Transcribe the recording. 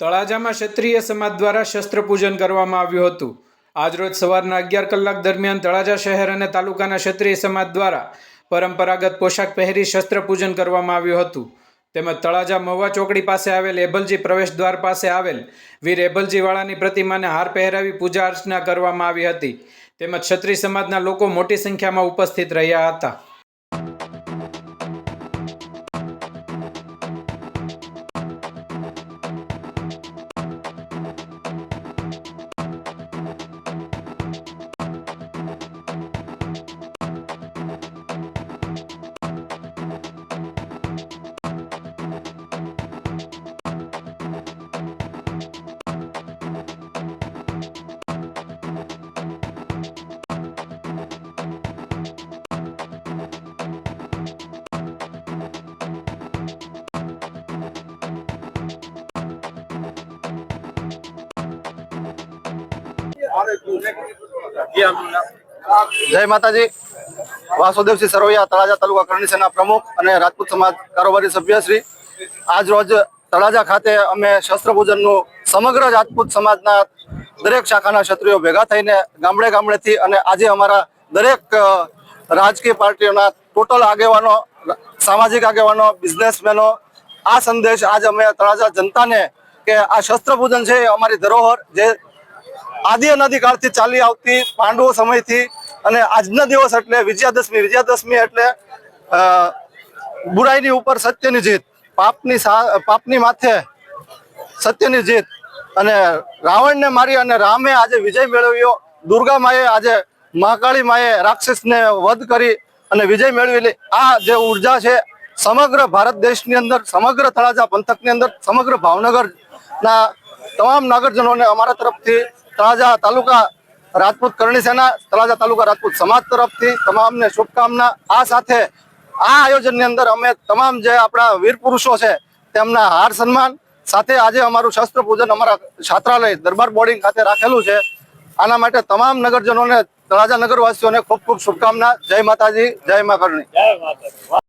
તળાજામાં ક્ષત્રિય સમાજ દ્વારા શસ્ત્ર પૂજન કરવામાં આવ્યું હતું. આજરોજ સવારના અગિયાર કલાક દરમિયાન તળાજા શહેર અને તાલુકાના ક્ષત્રિય સમાજ દ્વારા પરંપરાગત પોશાક પહેરી શસ્ત્ર પૂજન કરવામાં આવ્યું હતું. તેમજ તળાજા મહુવા ચોકડી પાસે આવેલ એભલજી પ્રવેશ દ્વાર પાસે આવેલ વીર એભલજીવાળાની પ્રતિમાને હાર પહેરાવી પૂજા અર્ચના કરવામાં આવી હતી. તેમજ ક્ષત્રિય સમાજના લોકો મોટી સંખ્યામાં ઉપસ્થિત રહ્યા હતા. જય માતાજી. વાસુદેવસિંહ સરવૈયા તળાજા તાલુકા કરણી સેના પ્રમુખ અને રાજપૂત સમાજ કારોબારી સભ્યશ્રી આજ રોજ તળાજા ખાતે અમે શસ્ત્ર પૂજનનું સમગ્ર રાજપૂત સમાજના દરેક શાખાના ક્ષત્રિયો ભેગા થઈને ગામડે ગામડેથી અને આજે અમારા દરેક રાજકીય પાર્ટીઓના ટોટલ આગેવાનો, સામાજિક આગેવાનો, બિઝનેસમેનો, આ સંદેશ આજ અમે તળાજા જનતાને કે આ શસ્ત્ર પૂજન છે અમારી ધરોહર, જે આદિ અનાદિકાળથી ચાલી આવતી પાંડવો સમયથી અને આજના દિવસ એટલે વિજયાદશમી. વિજયાદશમી એટલે બુરાઈની ઉપર સત્યની જીત, પાપની પાપની માથે સત્યની જીત અને રાવણને મારી અને રામે આજે વિજય મેળવ્યો. દુર્ગા માએ આજે મહાકાળી માએ રાક્ષસને વધ કરી અને વિજય મેળવેલી. આ જે ઊર્જા છે, સમગ્ર ભારત દેશની અંદર, સમગ્ર તળાજા પંથકની અંદર, સમગ્ર ભાવનગરના તમામ નાગરજનોને અમારા તરફથી તળાજા તાલુકા રાજપૂત કરણી સેના, તળાજા તાલુકા રાજપૂત સમાજ તરફથી તમામને શુભકામના. આ સાથે આ આયોજનની અંદર અમે તમામ જે આપણા વીર પુરુષો છે, તેમના હાર સન્માન, સાથે આજે અમારું શસ્ત્ર પૂજન અમારા છાત્રાલય દરબાર બોર્ડિંગ ખાતે રાખેલું છે. આના માટે તમામ નગરજનોને, તળાજા નગરવાસીઓને ખૂબ ખૂબ શુભકામના. જય માતાજી, જય મા કરણી.